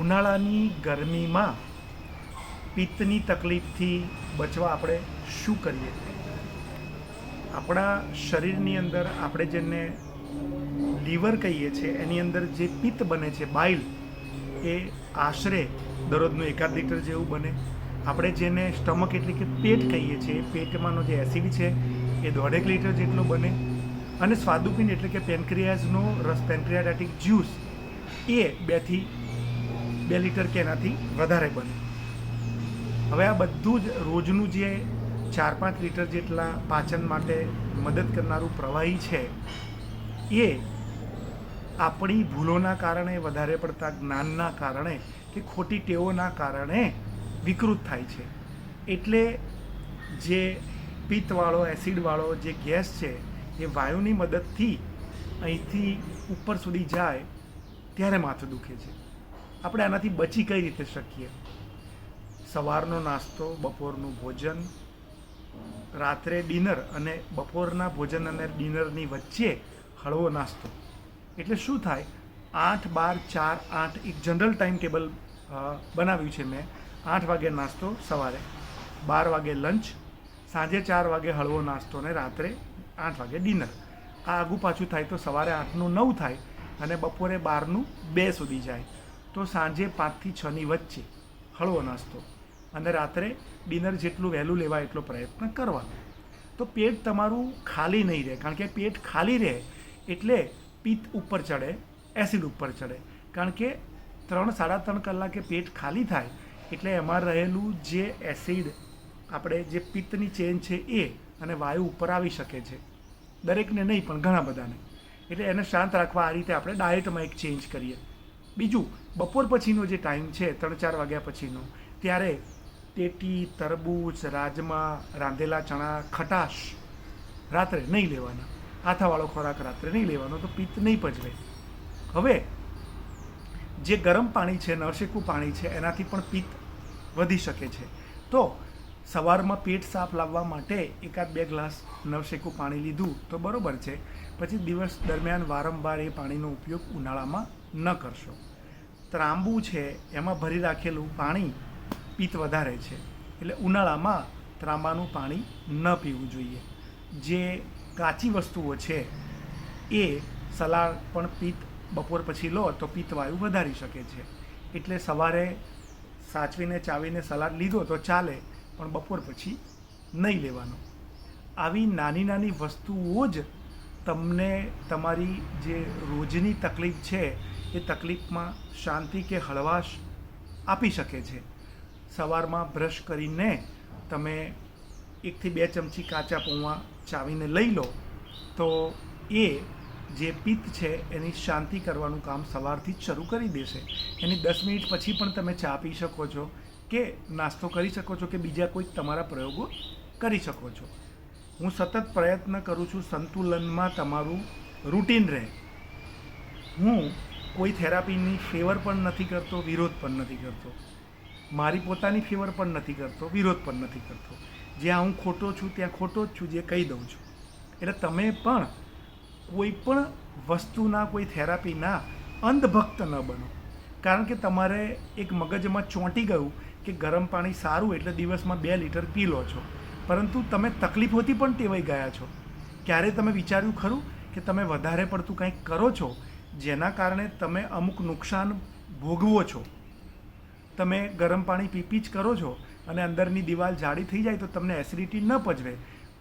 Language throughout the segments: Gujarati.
ઉનાળાની ગરમીમાં પિત્તની તકલીફથી બચવા આપણે શું કરીએ? આપણા શરીરની અંદર આપણે જેને લીવર કહીએ છીએ, એની અંદર જે પિત્ત બને છે, બાઇલ, એ આશરે દરરોજનું એકાદ લીટર જેવું બને. આપણે જેને સ્ટમક એટલે કે પેટ કહીએ છીએ પેટમાંનો જે એસિડ છે, એ દોઢેક લીટર જેટલો બને. અને સ્વાદુપિંડ એટલે કે પેન્ક્રિયાઝનો રસ પેન્ક્રિયાટાઇટિક જ્યુસ, એ બેથી બે લીટર કે એનાથી વધારે બને. હવે આ બધું જ રોજનું જે ચાર પાંચ લીટર જેટલા પાચન માટે મદદ કરનારું પ્રવાહી છે, એ આપણી ભૂલોના કારણે, વધારે પડતા જ્ઞાનના કારણે કે ખોટી ટેવોના કારણે વિકૃત થાય છે. એટલે જે પિત્તવાળો, એસિડવાળો જે ગેસ છે, એ વાયુની મદદથી અહીંથી ઉપર સુધી જાય, ત્યારે માથું દુખે છે. આપણે આનાથી બચી કઈ રીતે શકીએ? સવારનો નાસ્તો, બપોરનું ભોજન, રાત્રે ડિનર અને બપોરના ભોજન અને ડિનરની વચ્ચે હળવો નાસ્તો. એટલે શું થાય? આઠ બાર ચાર આઠ એક જનરલ ટાઈમ ટેબલ બનાવ્યું છે મેં. આઠ વાગે નાસ્તો સવારે, બાર વાગે લંચ, સાંજે ચાર વાગે હળવો નાસ્તો ને રાત્રે આઠ વાગે ડિનર. આ આગું પાછું થાય તો સવારે આઠનું નવ થાય અને બપોરે બારનું બે સુધી જાય. તો સાંજે પાંચથી છની વચ્ચે હળવો નાસ્તો અને રાત્રે ડિનર જેટલું વહેલું લેવા એટલો પ્રયત્ન કરવાનો તો પેટ તમારું ખાલી નહીં રહે, કારણ કે પેટ ખાલી રહે એટલે પિત્ત ઉપર ચડે, એસિડ ઉપર ચડે. કારણ કે ત્રણ, સાડા ત્રણ કલાકે પેટ ખાલી થાય એટલે એમાં રહેલું જે એસિડ આપણે જે પિત્તની ચેન છે એ અને વાયુ ઉપર આવી શકે છે. દરેકને નહીં, પણ ઘણા બધાને. એટલે એને શાંત રાખવા આ રીતે આપણે ડાયટમાં એક ચેન્જ કરીએ. બીજું, બપોર પછીનો જે ટાઈમ છે ત્રણ ચાર વાગ્યા પછીનો, ત્યારે ટેટી, તરબૂચ, રાજમા, રાંધેલા ચણા, ખટાશ રાત્રે નહીં લેવાના. આથાવાળો ખોરાક રાત્રે નહીં લેવાનો, તો પિત્ત નહીં પજવે. હવે, જે ગરમ પાણી છે નવશેકું પાણી છે, એનાથી પણ પિત્ત વધી શકે છે. તો સવારમાં પેટ સાફ લાવવા માટે એકાદ બે ગ્લાસ નવશેકું પાણી લીધું તો બરાબર છે. પછી દિવસ દરમિયાન વારંવાર એ પાણીનો ઉપયોગ ઉનાળામાં ન કરશો. ત્રાંબુ છે, એમાં ભરી રાખેલું પાણી પિત્ત વધારે છે. એટલે ઉનાળામાં ત્રાંબાનું પાણી ન પીવું જોઈએ. જે કાચી વસ્તુઓ છે, એ સલાડ પણ પિત્ત બપોર પછી લો તો પિત્તવાયુ વધારી શકે છે. એટલે સવારે સાચવીને ચાવીને સલાડ લીધો તો ચાલે. પણ બપોર પછી નહીં લેવાનો. આવી નાની નાની વસ્તુઓ જ તમને તમારી જે રોજની તકલીફ છે, એ તકલીફમાં શાંતિ કે હળવાશ આપી શકે છે. સવારમાં બ્રશ કરીને તમે એકથી બે ચમચી કાચા પૌવા ચાવીને લઈ લો, તો એ જે પિત્ત છે, એની શાંતિ કરવાનું કામ સવારથી જ શરૂ કરી દેશે. એની દસ મિનિટ પછી પણ તમે ચા પી શકો છો. કે નાસ્તો કરી શકો છો કે બીજા કોઈ તમારા પ્રયોગો કરી શકો છો. હું સતત પ્રયત્ન કરું છું સંતુલનમાં તમારું રૂટીન રહે. હું કોઈ થેરાપીની ફેવર પણ નથી કરતો, વિરોધ પણ નથી કરતો. મારી પોતાની ફેવર પણ નથી કરતો, વિરોધ પણ નથી કરતો. જ્યાં હું ખોટો છું, ત્યાં ખોટો જ છું, જે કહી દઉં છું. એટલે તમે પણ કોઈ પણ વસ્તુના, કોઈ થેરાપીના અંધભક્ત ન બનો. કારણ કે તમારે એક મગજમાં ચોંટી ગયું કે ગરમ પાણી સારું એટલે દિવસમાં બે લીટર પી લો છો. પરંતુ તમે તકલીફોથી પણ ટેવાઈ ગયા છો. ક્યારે તમે વિચાર્યું ખરું કે તમે વધારે પડતું કંઈક કરો છો જેના કારણે તમે અમુક નુકસાન ભોગવો છો? તમે ગરમ પાણી પીપી જ કરો છો અને અંદરની દિવાલ જાડી થઈ જાય તો તમને એસિડિટી ન પજવે.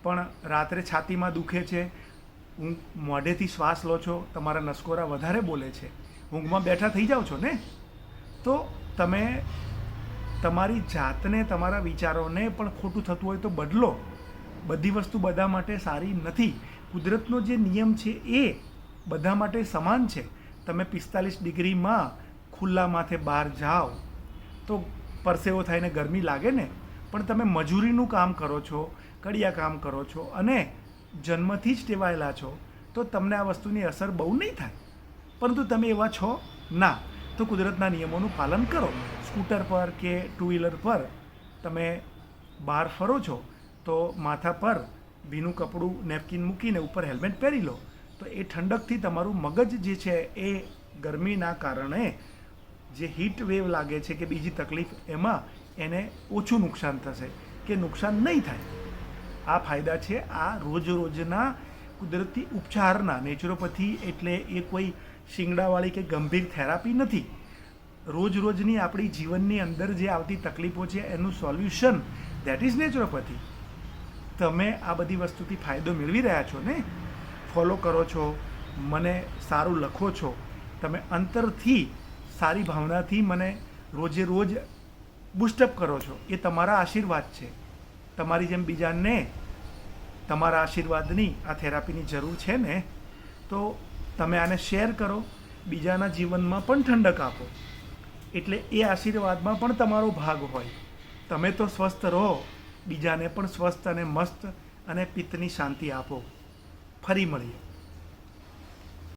પણ રાત્રે છાતીમાં દુખે છે, ઊંઘ મોઢેથી શ્વાસ લો છો, તમારા નસકોરા વધારે બોલે છે. ઊંઘમાં બેઠા થઈ જાઓ છો ને? તો તમે તમારી જાતને, તમારા વિચારોને પણ ખોટું થતું હોય તો બદલો. બધી વસ્તુ બધા માટે સારી નથી. કુદરતનો જે નિયમ છે એ બધા માટે સમાન છે. તમે પિસ્તાલીસ ડિગ્રીમાં ખુલ્લા માથે બહાર જાઓ તો પરસેવો થઈને ગરમી લાગે ને? પણ તમે મજૂરીનું કામ કરો છો, કડિયા કામ કરો છો અને જન્મથી જ ટેવાયેલા છો, તો તમને આ વસ્તુની અસર બહુ નહીં થાય. પરંતુ તમે એવા છો, ના, તો કુદરતના નિયમોનું પાલન કરો. સ્કૂટર પર કે ટુ વ્હીલર પર તમે બહાર ફરો છો, તો માથા પર ભીનું કપડું, નેપકિન મૂકીને ઉપર હેલ્મેટ પહેરી લો. તો એ ઠંડકથી તમારું મગજ જે છે એ ગરમીના કારણે જે હીટ વેવ લાગે છે કે બીજી તકલીફ એમાં એને ઓછું નુકસાન થશે કે નુકસાન નહીં થાય. આ ફાયદા છે આ રોજ રોજના કુદરતી ઉપચારના. નેચરોપથી એટલે એ કોઈ શિંગડાવાળી કે ગંભીર થેરાપી નથી. રોજ રોજની આપણી જીવનની અંદર જે આવતી તકલીફો છે, એનું સોલ્યુશન દેટ ઇઝ નેચરોપેથી. તમે આ બધી વસ્તુથી ફાયદો મેળવી રહ્યા છો ને? ફોલો કરો છો, મને સારું લખો છો. તમે અંતરથી, સારી ભાવનાથી મને રોજે રોજ બુસ્ટઅપ કરો છો. એ તમારા આશીર્વાદ છે. તમારી જેમ બીજાને તમારા આશીર્વાદની આ થેરાપીની જરૂર છે ને? તો તમે આને શેર કરો, બીજાના જીવનમાં પણ ઠંડક આપો. એટલે એ આશીર્વાદમાં પણ તમારો ભાગ હોય. તમે તો સ્વસ્થ રહો, બીજાને પણ સ્વસ્થ અને મસ્ત અને પિત્તની શાંતિ આપો. ફરી મળીએ.